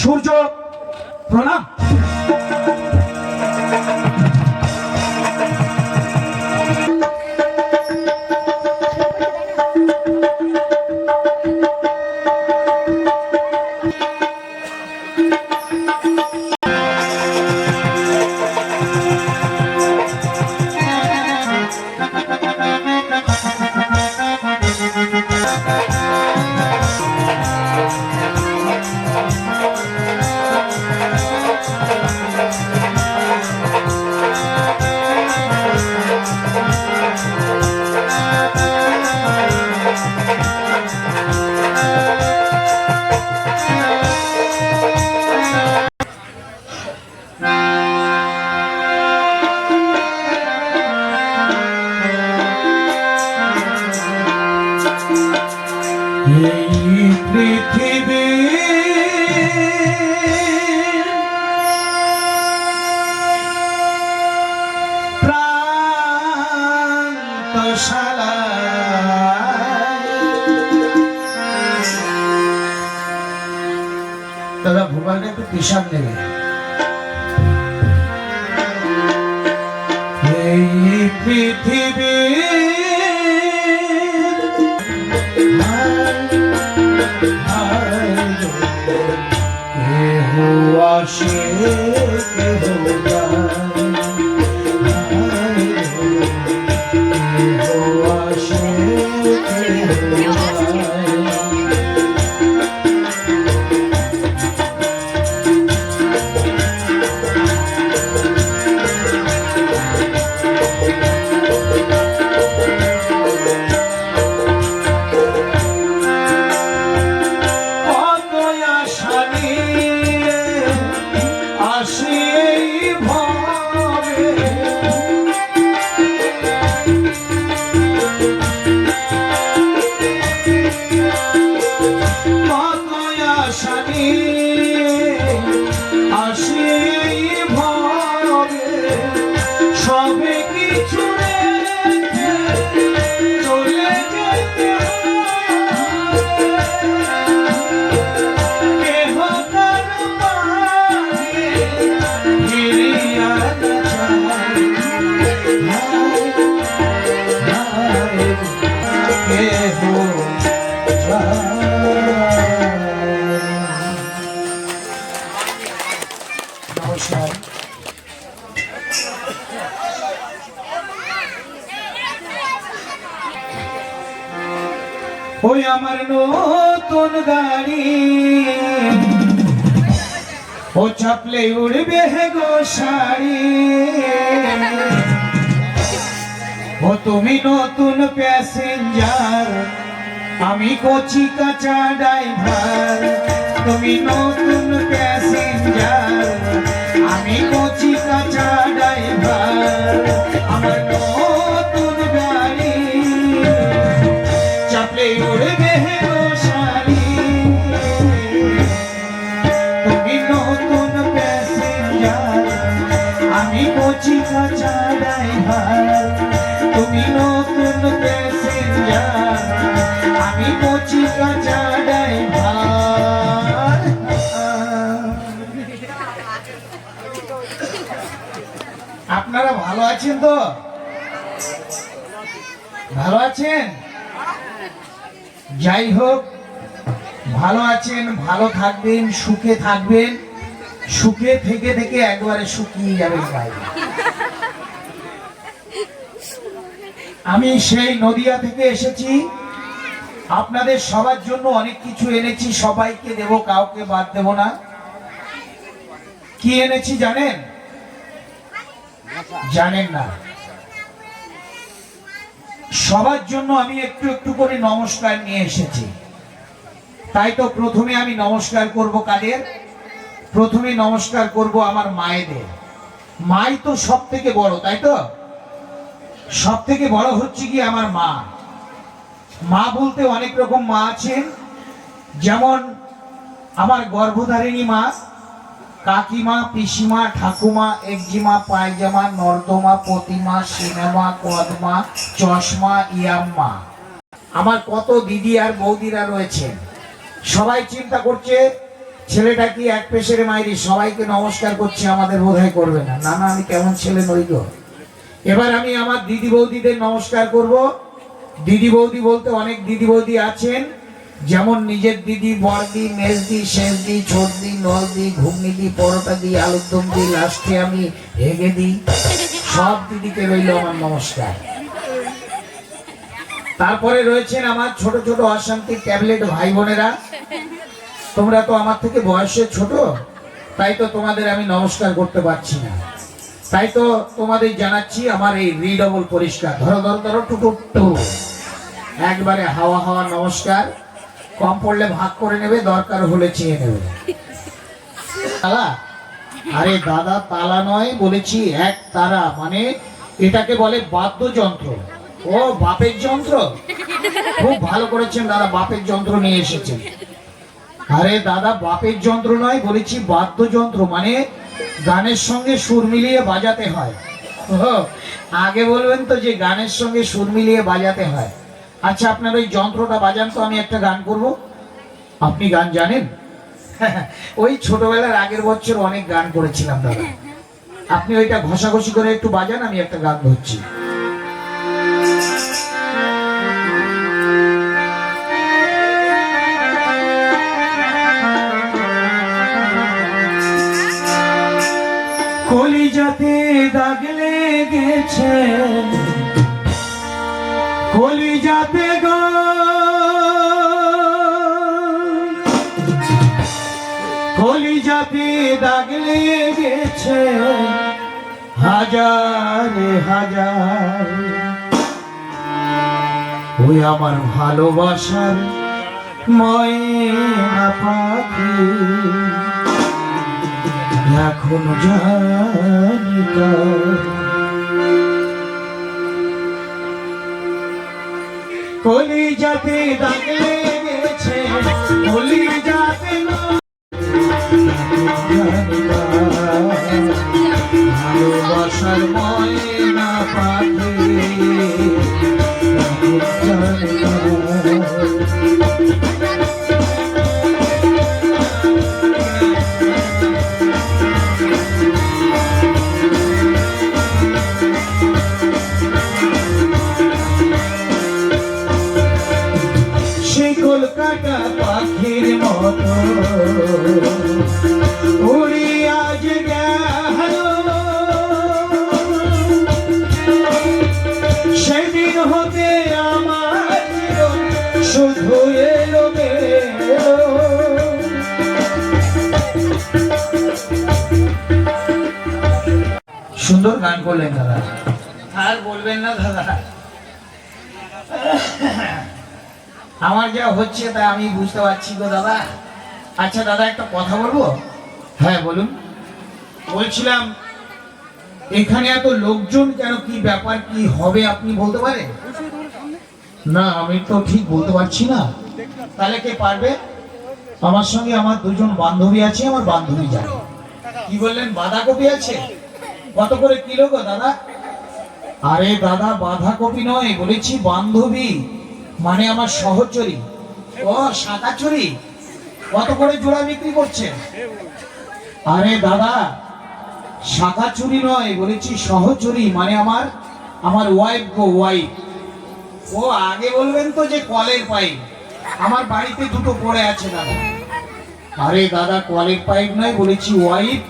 সূর্য প্রণাম। দাদা ভুবানে একটু পেশাব নেবে এই পৃথিবী হুয়া নতুন গাড়ি? ও চাপলে উড়বে গো শাড়ি। ও তুমি নতুন প্যাসেঞ্জার, আমি কচি কাঁচা ড্রাইভার। তুমি নতুন প্যাসেঞ্জার, আমি কচি কাঁচা ড্রাইভার। আমার নতুন গাড়ি। চাপলে উড়বে কচি কাঁচা তুমি নতুন আমি ড্রাইভার আপনারা ভালো আছেন তো? ভালো আছেন? যাই হোক, ভালো আছেন, ভালো থাকবেন, সুখে থাকবেন। সুখে থেকে থেকে একবারে শুকিয়ে যাবে আমি সেই নদিয়া থেকে এসেছি। আপনাদের সবার জন্য অনেক কিছু এনেছি, সবাইকে দেব, কাউকে বাদ দেব না। কি এনেছি জানেন? জানেন না। সবার জন্য আমি একটু একটু করে নমস্কার নিয়ে এসেছি। তাই তো প্রথমে আমি নমস্কার করব কাদের? প্রথমে নমস্কার করব আমার মায়েদের। মাই তো সব থেকে বড়, তাই তো? সব থেকে বড় হচ্ছে কি আমার মা। মা বলতে অনেক রকম মা আছেন, যেমন আমার গর্ভধারিণী মা, কাকিমা, পিসিমা, ঠাকুমা, একজিমা, পায়জামা, নর্দমা, প্রতিমা, সিনেমা কদমা চশমা, ইয়াম্মা। আমার কত দিদি আর বৌদিরা রয়েছে সবাই চিন্তা করছে ছেলেটা কি এক পেশের মাইরি? সবাইকে নমস্কার করছে, আমাদের বোধহয় করবে না। না না, আমি কেমন ছেলে নই এবার আমি আমার দিদি বৌদিদের নমস্কার করব। দিদি বৌদি বলতে অনেক দিদি বৌদি আছেন। যেমন নিজের দিদি, বড়দি, মেজদি শেষদি ছোটদি, নলদি ঘুগনি দি পরোটা দি আলুর দম দি লাস্টে আমি হেগে দিই সব দিদিকে রইল আমার নমস্কার। তারপরে রয়েছেন আমার ছোট ছোট অশান্তি ট্যাবলেট ভাই বোনেরা। তোমরা তো আমার থেকে বয়সে ছোট, তাই তো তোমাদের আমি নমস্কার করতে পারছি না। তাই তো তোমাদের জানাচ্ছি আমার এই রিডবল পরিষ্কার। ধরো ধরো ধরো টুটু একবারে হাওয়া হাওয়া, নমস্কার। কম পড়লে ভাগ করে নেবে, দরকার হলে চেয়ে নেবে। তালা? আরে দাদা, তালা নয় বলেছি, এক তারা মানে এটাকে বলে বাদ্যযন্ত্র। ও, বাপের যন্ত্র? খুব ভালো করেছেন দাদা, বাপের যন্ত্র নিয়ে এসেছেন। আরে দাদা, বাপের যন্ত্র নয়, বলেছি বাদ্যযন্ত্র মানে গানের সঙ্গে সুর মিলিয়ে বাজাতে হয়। আগে বলবেন তো যে গানের সঙ্গে সুর মিলিয়ে বাজাতে হয়। আচ্ছা আপনার ওই যন্ত্রটা বাজান তো, আমি একটা গান করব। আপনি গান জানেন? ওই ছোটবেলার আগের বছর অনেক গান করেছিলাম, দাদা। আপনি ওইটা ঘষাঘষি করে একটু বাজান, আমি একটা গান ধরছি। লেগেছে কলিজাতে গো কলিজাতে দাগ লেগেছে হাজার হাজার ওই আমার ভালোবাসার ময়না পাখি এখন জানি তার। দাগ জানি তার। ভালোবাসার ময়না পাখি এখন জানি সুন্দর গান করলেন দাদা। আর বলবেন না দাদা। আমার যা হচ্ছে তা আমি বুঝতে পারছি গো দাদা। আচ্ছা দাদা একটা কথা বলব? হ্যাঁ বলুন। বলছিলাম এখানে এত লোকজন কেন কি ব্যাপার কি হবে আপনি বলতে পারেন? না আমি তো ঠিক বলতে পারছি না। তাহলে কে পারবে? আমার সঙ্গে আমার দুজন বান্ধবী আছে আমার বান্ধবী জানে কি বললেন? বাঁধাকপি আছে? কত করে কিলো গো দাদা? আরে দাদা বাঁধাকপি নয় বলেছি বান্ধবী। মানে আমার সহচরী ও শাকাচুরি কত করে জোড়া বিক্রি করছেন আরে দাদা শাকাচুরি নয়, বলেছি সহচরী মানে আমার আমার ওয়াইফ গো ওয়াইফ ও, আগে বলবেন তো যে কলের পাইপ। আমার বাড়িতে দুটো পড়ে আছে দাদা। আরে দাদা, কলের পাইপ নয়, বলেছি ওয়াইফ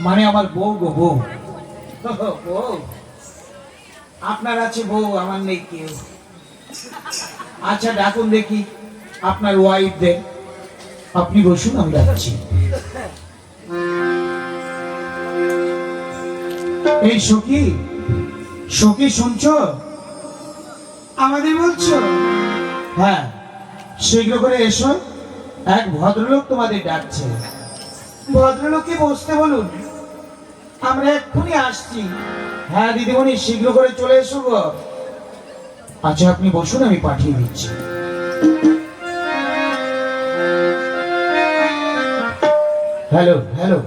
মানে আমার বউ গো বউ। আপনার আছে বউ, আমার নেই কেউ। আচ্ছা ডাকুন দেখি আপনার ওয়াইফ দেন আপনি বসুন, আমি ডাকছি। এই সখী সখী শুনছো? আমাদের বলছো? হ্যাঁ শীঘ্র করে এসো। এক ভদ্রলোক তোমাদের ডাকছে। ভদ্রলোককে বসতে বলুন। আমরা এক্ষুনি আসছি। হ্যাঁ দিদিমণি, শীঘ্র করে চলে এসো গো। আচ্ছা আপনি বসুন আমি পাঠিয়ে দিচ্ছি। Hello hello.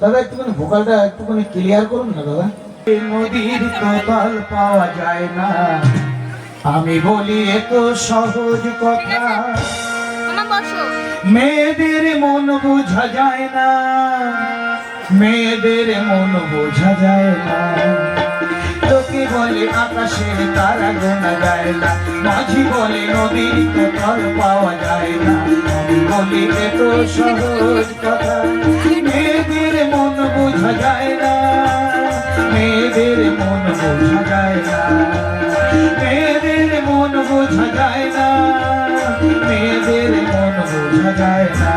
দাদা একটুখানি ভোকালটা একটুখানি ক্লিয়ার করুন না দাদা। এই নদীর কোতাল পাওয়া যায় না। আমি বলি এত সহজ কথা। মেয়েদের মন বোঝা যায় না। মেয়েদের মন বোঝা যায় না। তোকে বলে আকাশের তারা গোনা যায় না। মাঝি বলে নদীর কোথাও পাওয়া যায় না। আমি বলি এত সহজ কথা, মেয়েদের মন বোঝা যায় না। মেয়েদের মন বোঝা যায় না। মেয়েদের মন বোঝা যায় না। মেয়েদের মন বোঝা যায় না।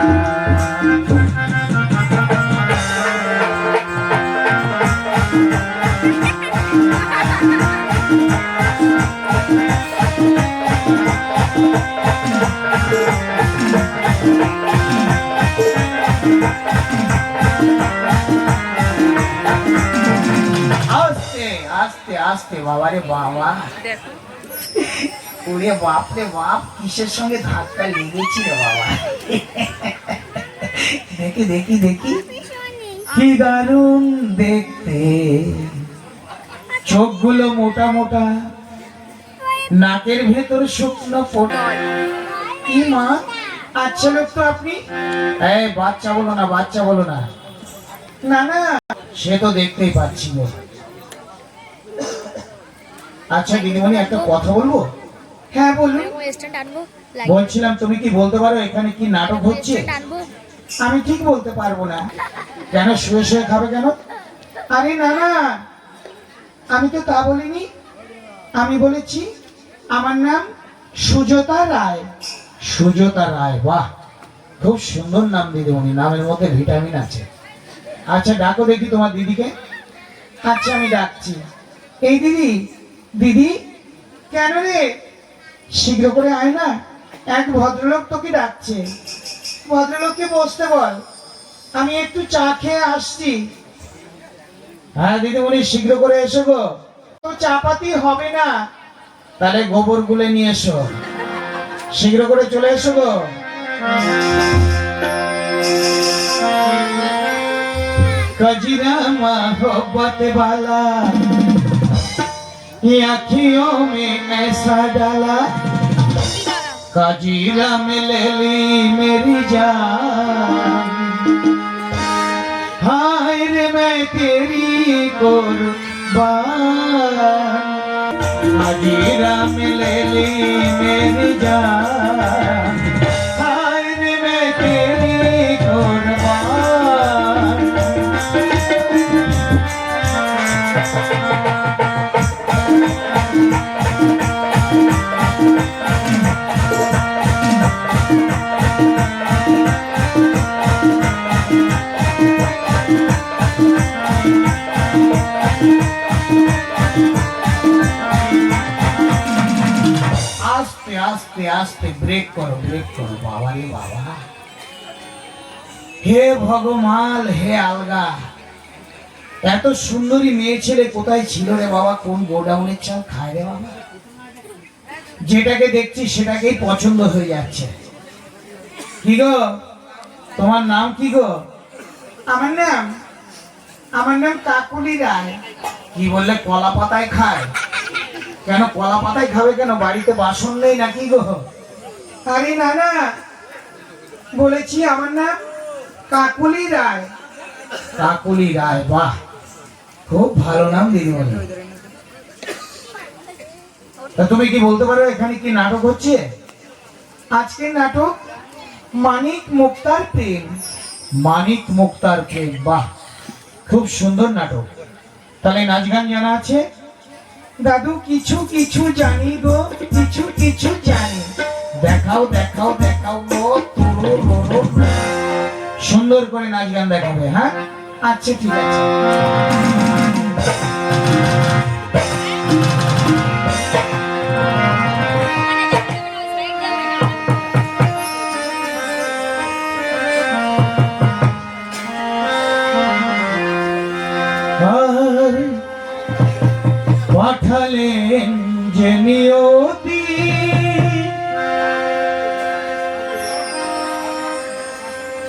আস্তে আস্তে বাবারে বাবা। ওরে বাপ রে বাপ কিসের সঙ্গে ধাক্কা লেগেছিল বাবা? দেখি দেখি দেখি। কি দারুণ দেখতে। চোখগুলো মোটা মোটা। নাকের ভেতর শুকনো ফোটা। কি মা? আচ্ছা লোক তো আপনি? এই বাচ্চা বলো না বাচ্চা বলো না। না না। সে তো দেখতেই পাচ্ছি গো। আচ্ছা দিদিমণি একটা কথা বলব? হ্যাঁ বলুন। বলছিলাম তুমি কি বলতে পারো এখানে কি নাটক হচ্ছে? আমি ঠিক বলতে পারব না। কেন শুয়ে শুয়ে খাবে কেন? আরে না না। আমি তো তা বলিনি। আমি বলেছি আমার নাম সুজতা রায়। সুজতা রায় বাহ। খুব সুন্দর নাম দিদিমণি নামের মধ্যে ভিটামিন আছে। আচ্ছা ডাকো দেখি তোমার দিদিকে। আচ্ছা আমি ডাকছি। এই দিদি দিদি কেন রে? শীঘ্র করে আয় না। এক ভদ্রলোক তোকে ডাকছে। ভদ্রলোককে বসতে বল। আমি একটু চা খেয়ে আসছি। হ্যাঁ দিদিমণি শীঘ্র করে এসো গো। তো চাপাতি হবে না। তাহলে গোবর গুলে নিয়ে এসো। শীঘ্র করে চলে এসো গো। কাজিরা মা বালা। ये अखियों में ऐसा डाला। काजीरा में ले ली मेरी जान। हाय रे मैं तेरी कुर्बान। काजीरा में ले ली मेरी जान। আস্তে ব্রেক করো ব্রেক করো বাবা রে বাবা হে ভগবান হে আলগা এত সুন্দরী মেয়ে ছেলে কোথায় ছিল রে বাবা কোন গোডাউনের চাল খায় রে বাবা যেটাকে দেখছি সেটাকেই পছন্দ হয়ে যাচ্ছে। কি গো? তোমার নাম কি গো? আমার নাম আমার নাম কাকুলি রায়। কি বললে কলা পাতায় খায়? কেন কলা পাতায় খাবে কেন? বাড়িতে বাসন নেই নাকি গো? আরে না না। বলেছি আমার নাম কাকুলি রায়। কাকুলি রায়, বাহ। খুব ভালো নাম দিদিমণি। তুমি কি বলতে পারো এখানে কি নাটক হচ্ছে? আজকের নাটক মানিক মুক্তার প্রেম। মানিক মুক্তার প্রেম, বাহ। খুব সুন্দর নাটক। তাহলে নাচ গান জানা আছে? দাদু, কিছু কিছু জানি গো কিছু কিছু জানি। দেখাও দেখাও দেখাও গো, তুরু রুরু। সুন্দর করে নাচ গান দেখাবে হ্যাঁ? আচ্ছা ঠিক আছে। যে নিয়তি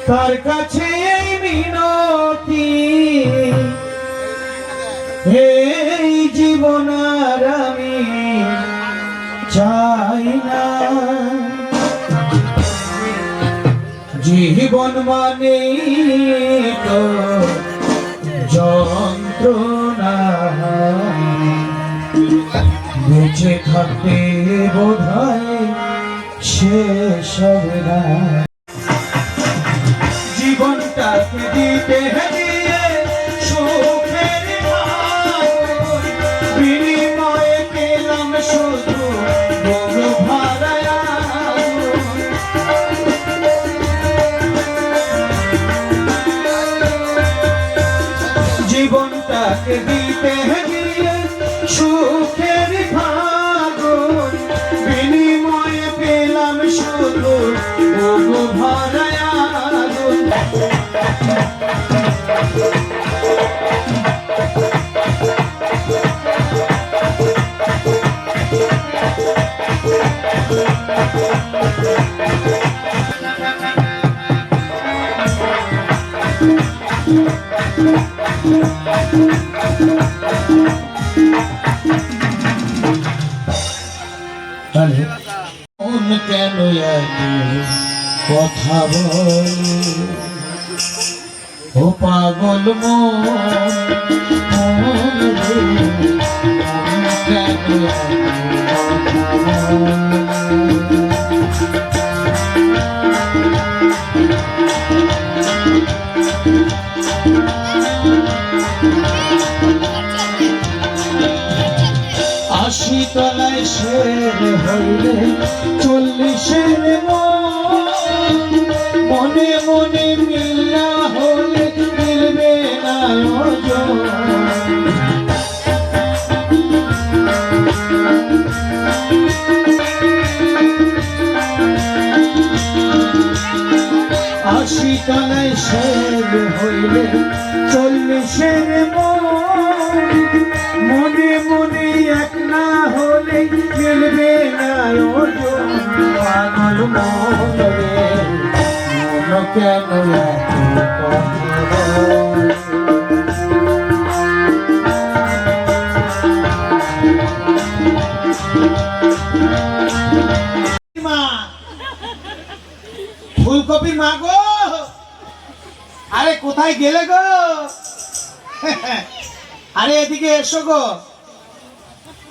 তার কাছে এই মিনতি। এই জীবন আর আমি চাই না। জীবন মানে তো যন্ত্রণা। বেঁচে থাকতে বোধ হয় শেষ হবে না জীবনটাকে দিতে বলে ও পাগল মন কেন আশি তলায় শের হইলে চল্লিশের মন মনে এক না হলে মিলবে না ওজন পাগল মন কেন এত কথা বলে? মা ফুলকপির মা গো আরে কোথায় গেলে গো? আরে এদিকে এসো গো।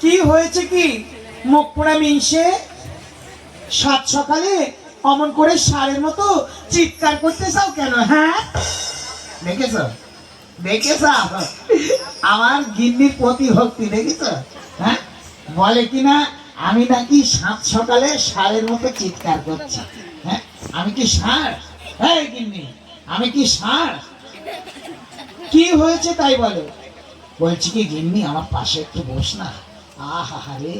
কি হয়েছে কি? মুখ পোড়া মিনসে? সাত সকালে অমন করে সারের মতো চিৎকার করতে চাও কেন হ্যাঁ? দেখেছ? দেখেছ? আমার গিন্নির প্রতি ভক্তি, দেখেছ? হ্যাঁ? বলে কিনা, আমি নাকি সাত সকালে সারের মতো চিৎকার করছি হ্যাঁ? আমি কি সার? হ্যাঁ গিন্নি। আমি কি সার? কি হয়েছে তাই বলো? বলছি কি, গিন্নি, আমার পাশে একটু বস না। আহা রে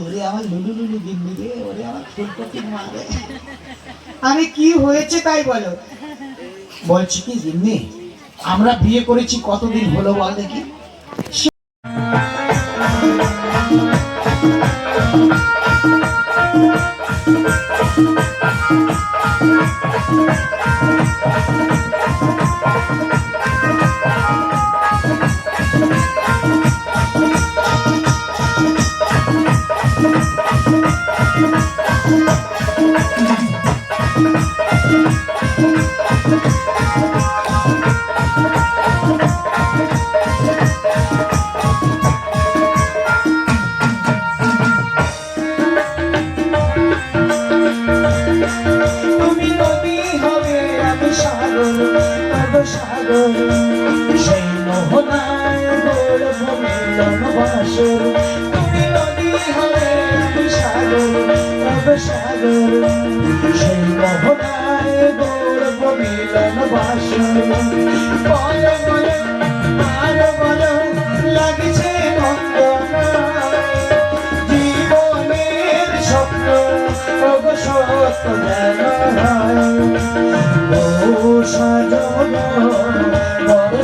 ওরে আমার লুলু লুলু গিন্নি রে, ওরে আমার ফুলকপি মারে। আমি কি হয়েছে তাই বলো? বলছি কি, গিন্নি, আমরা বিয়ে করেছি কতদিন হলো বল দেখি।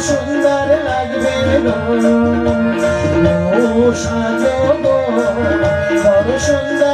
সুন্দর লাগবে ও সাজন বড় সুন্দর